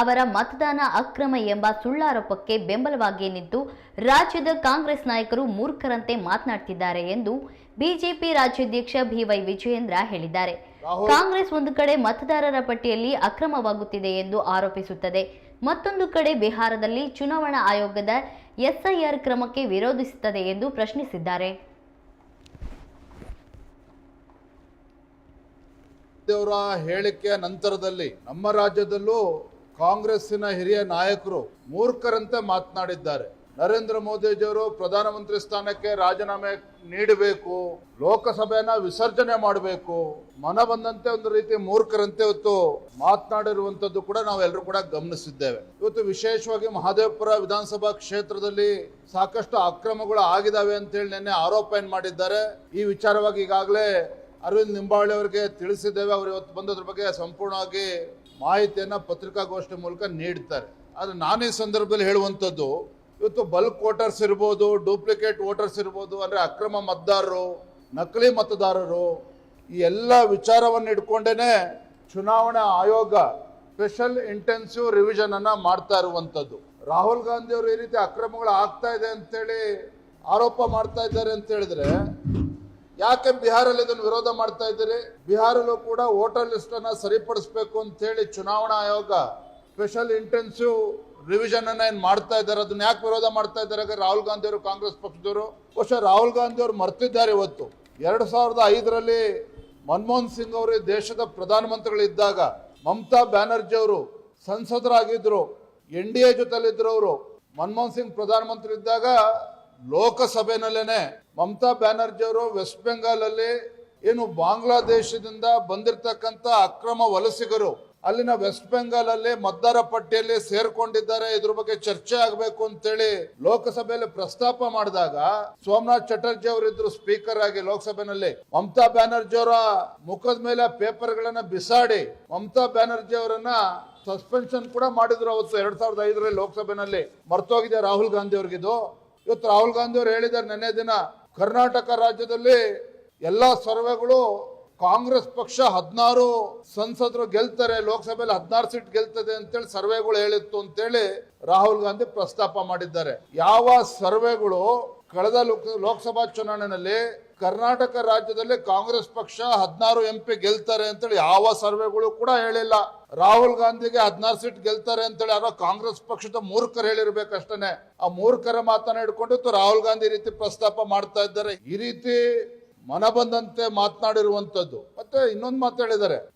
ಅವರ ಮತದಾನ ಅಕ್ರಮ ಎಂಬ ಸುಳ್ಳಾರೋಪಕ್ಕೆ ಬೆಂಬಲವಾಗಿ ನಿಂತು ರಾಜ್ಯದ ಕಾಂಗ್ರೆಸ್ ನಾಯಕರು ಮೂರ್ಖರಂತೆ ಮಾತನಾಡ್ತಿದ್ದಾರೆ ಎಂದು ಬಿಜೆಪಿ ರಾಜ್ಯಾಧ್ಯಕ್ಷ ಬಿವೈ ವಿಜಯೇಂದ್ರ ಹೇಳಿದ್ದಾರೆ. ಕಾಂಗ್ರೆಸ್ ಒಂದು ಕಡೆ ಮತದಾರರ ಪಟ್ಟಿಯಲ್ಲಿ ಅಕ್ರಮವಾಗುತ್ತಿದೆ ಎಂದು ಆರೋಪಿಸುತ್ತದೆ. ಮತ್ತೊಂದು ಕಡೆ ಬಿಹಾರದಲ್ಲಿ ಚುನಾವಣಾ ಆಯೋಗದ ಎಸ್ಐಆರ್ ಕ್ರಮಕ್ಕೆ ವಿರೋಧಿಸುತ್ತದೆ ಎಂದು ಪ್ರಶ್ನಿಸಿದ್ದಾರೆ. ಹೇಳಿಕೆಯ ನಂತರದಲ್ಲಿ ನಮ್ಮ ರಾಜ್ಯದಲ್ಲೂ ಕಾಂಗ್ರೆಸ್ಸಿನ ಹಿರಿಯ ನಾಯಕರು ಮೂರ್ಖರಂತೆ ಮಾತನಾಡಿದ್ದಾರೆ. ನರೇಂದ್ರ ಮೋದಿಜಿಯವರು ಪ್ರಧಾನಮಂತ್ರಿ ಸ್ಥಾನಕ್ಕೆ ರಾಜೀನಾಮೆ ನೀಡಬೇಕು, ಲೋಕಸಭೆಯನ್ನ ವಿಸರ್ಜನೆ ಮಾಡಬೇಕು. ಮನ ಬಂದಂತೆ ಒಂದು ರೀತಿ ಮೂರ್ಖರಂತೆ ಇವತ್ತು ಮಾತನಾಡಿರುವಂತದ್ದು ಕೂಡ ನಾವೆಲ್ಲರೂ ಕೂಡ ಗಮನಿಸಿದ್ದೇವೆ. ಇವತ್ತು ವಿಶೇಷವಾಗಿ ಮಹದೇವಪುರ ವಿಧಾನಸಭಾ ಕ್ಷೇತ್ರದಲ್ಲಿ ಸಾಕಷ್ಟು ಅಕ್ರಮಗಳು ಆಗಿದಾವೆ ಅಂತೇಳಿ ನಿನ್ನೆ ಆರೋಪ ಏನ್ ಮಾಡಿದ್ದಾರೆ. ಈ ವಿಚಾರವಾಗಿ ಈಗಾಗಲೇ ಅರವಿಂದ್ ನಿಂಬಾವಳಿ ಅವರಿಗೆ ತಿಳಿಸಿದ್ದೇವೆ. ಅವರು ಇವತ್ತು ಬಂದದ್ರ ಬಗ್ಗೆ ಸಂಪೂರ್ಣವಾಗಿ ಮಾಹಿತಿಯನ್ನ ಪತ್ರಿಕಾಗೋಷ್ಠಿ ಮೂಲಕ ನೀಡ್ತಾರೆ. ಆದರೆ ನಾನೇ ಸಂದರ್ಭದಲ್ಲಿ ಹೇಳುವಂಥದ್ದು, ಇವತ್ತು ಬಲ್ಕ್ ವೋಟರ್ಸ್ ಇರ್ಬೋದು, ಡೂಪ್ಲಿಕೇಟ್ ವೋಟರ್ಸ್ ಇರ್ಬೋದು, ಅಂದ್ರೆ ಅಕ್ರಮ ಮತದಾರರು, ನಕಲಿ ಮತದಾರರು, ಈ ಎಲ್ಲ ವಿಚಾರವನ್ನು ಇಟ್ಕೊಂಡೇ ಚುನಾವಣಾ ಆಯೋಗ ಸ್ಪೆಷಲ್ ಇಂಟೆನ್ಸಿವ್ ರಿವಿಷನ್ ಅನ್ನ ಮಾಡ್ತಾ ಇರುವಂಥದ್ದು. ರಾಹುಲ್ ಗಾಂಧಿ ಅವರು ಈ ರೀತಿ ಅಕ್ರಮಗಳು ಆಗ್ತಾ ಇದೆ ಅಂತೇಳಿ ಆರೋಪ ಮಾಡ್ತಾ ಇದ್ದಾರೆ ಅಂತ ಹೇಳಿದ್ರೆ ಯಾಕೆ ಬಿಹಾರಲ್ಲಿ ಇದನ್ನು ವಿರೋಧ ಮಾಡ್ತಾ ಇದ್ದೀರಿ? ಬಿಹಾರಲ್ಲೂ ಕೂಡ ವೋಟರ್ ಲಿಸ್ಟ್ ಅನ್ನ ಸರಿಪಡಿಸಬೇಕು ಅಂತ ಹೇಳಿ ಚುನಾವಣಾ ಆಯೋಗ ಸ್ಪೆಷಲ್ ಇಂಟೆನ್ಸಿವ್ ರಿವಿಷನ್ ಅನ್ನ ಏನ್ ಮಾಡ್ತಾ ಇದ್ದಾರೆ? ಅದನ್ನ ಯಾಕೆ ವಿರೋಧ ಮಾಡ್ತಾ ಇದ್ದಾರೆ? ರಾಹುಲ್ ಗಾಂಧಿ ಅವರು, ಕಾಂಗ್ರೆಸ್ ಪಕ್ಷದವರು. ಬಹುಶಃ ರಾಹುಲ್ ಗಾಂಧಿ ಅವರು ಮರ್ತಿದ್ದಾರೆ ಇವತ್ತು. ಎರಡ್ ಸಾವಿರದ ಐದರಲ್ಲಿ ಮನಮೋಹನ್ ಸಿಂಗ್ ಅವರು ದೇಶದ ಪ್ರಧಾನಮಂತ್ರಿಗಳಿದ್ದಾಗ ಮಮತಾ ಬ್ಯಾನರ್ಜಿ ಅವರು ಸಂಸದರಾಗಿದ್ದರು ಎನ್ ಡಿ ಎ ಜೊತೆಲಿದ್ರು ಅವರು. ಮನಮೋಹನ್ ಸಿಂಗ್ ಪ್ರಧಾನಮಂತ್ರಿ ಇದ್ದಾಗ ಲೋಕಸಭೆನಲ್ಲೇನೆ ಮಮತಾ ಬ್ಯಾನರ್ಜಿ ಅವರು ವೆಸ್ಟ್ ಬೆಂಗಾಲ್ ಅಲ್ಲಿ ಏನು ಬಾಂಗ್ಲಾದೇಶದಿಂದ ಬಂದಿರತಕ್ಕಂತ ಅಕ್ರಮ ವಲಸಿಗರು ಅಲ್ಲಿನ ವೆಸ್ಟ್ ಬೆಂಗಾಲ್ ಅಲ್ಲಿ ಮತದಾರ ಪಟ್ಟಿಯಲ್ಲಿ ಸೇರ್ಕೊಂಡಿದ್ದಾರೆ, ಇದ್ರ ಬಗ್ಗೆ ಚರ್ಚೆ ಆಗಬೇಕು ಅಂತೇಳಿ ಲೋಕಸಭೆಯಲ್ಲಿ ಪ್ರಸ್ತಾಪ ಮಾಡಿದಾಗ ಸೋಮನಾಥ್ ಚಟರ್ಜಿ ಅವರಿದ್ರು ಸ್ಪೀಕರ್ ಆಗಿ ಲೋಕಸಭೆನಲ್ಲಿ ಮಮತಾ ಬ್ಯಾನರ್ಜಿ ಅವರ ಮುಖದ ಮೇಲೆ ಪೇಪರ್ ಗಳನ್ನ ಬಿಸಾಡಿ ಮಮತಾ ಬ್ಯಾನರ್ಜಿ ಅವರನ್ನ ಸಸ್ಪೆನ್ಷನ್ ಕೂಡ ಮಾಡಿದ್ರು ಅವತ್ತು ಎರಡ್ ಸಾವಿರದ ಐದರಲ್ಲಿ ಲೋಕಸಭೆನಲ್ಲಿ. ಮರ್ತೋಗಿದೆ ರಾಹುಲ್ ಗಾಂಧಿ ಅವ್ರಿಗಿದು. ಇವತ್ತು ರಾಹುಲ್ ಗಾಂಧಿ ಅವರು ಹೇಳಿದ್ದಾರೆ ನಿನ್ನೆ ದಿನ, ಕರ್ನಾಟಕ ರಾಜ್ಯದಲ್ಲಿ ಎಲ್ಲ ಸರ್ವೆಗಳು ಕಾಂಗ್ರೆಸ್ ಪಕ್ಷ ಹದಿನಾರು ಸಂಸದರು ಗೆಲ್ತಾರೆ, ಲೋಕಸಭೆಯಲ್ಲಿ ಹದಿನಾರು ಸೀಟ್ ಗೆಲ್ತದೆ ಅಂತೇಳಿ ಸರ್ವೆಗಳು ಹೇಳಿತ್ತು ಅಂತೇಳಿ ರಾಹುಲ್ ಗಾಂಧಿ ಪ್ರಸ್ತಾಪ ಮಾಡಿದ್ದಾರೆ. ಯಾವ ಸರ್ವೆಗಳು ಕಳೆದ ಲೋಕ- ಲೋಕಸಭಾ ಚುನಾವಣೆಯಲ್ಲಿ ಕರ್ನಾಟಕ ರಾಜ್ಯದಲ್ಲಿ ಕಾಂಗ್ರೆಸ್ ಪಕ್ಷ ಹದಿನಾರು ಎಂ ಪಿ ಗೆಲ್ತಾರೆ ಅಂತೇಳಿ ಯಾವ ಸರ್ವೆಗಳು ಕೂಡ ಹೇಳಿಲ್ಲ. ರಾಹುಲ್ ಗಾಂಧಿಗೆ ಹದಿನಾರು ಸೀಟ್ ಗೆಲ್ತಾರೆ ಅಂತೇಳಿ ಯಾರೋ ಕಾಂಗ್ರೆಸ್ ಪಕ್ಷದ ಮೂರ್ಖರು ಹೇಳಿರ್ಬೇಕಷ್ಟೇ ಆ ಮೂರ್ಖರ ಮಾತನ್ನ ಹಿಡ್ಕೊಂಡಿತ್ತು ರಾಹುಲ್ ಗಾಂಧಿ ರೀತಿ ಪ್ರಸ್ತಾಪ ಮಾಡ್ತಾ ಇದ್ದಾರೆ. ಈ ರೀತಿ ಮನ ಬಂದಂತೆ ಮಾತನಾಡಿರುವಂತದ್ದು. ಮತ್ತೆ ಇನ್ನೊಂದು ಮಾತು ಹೇಳಿದ್ದಾರೆ.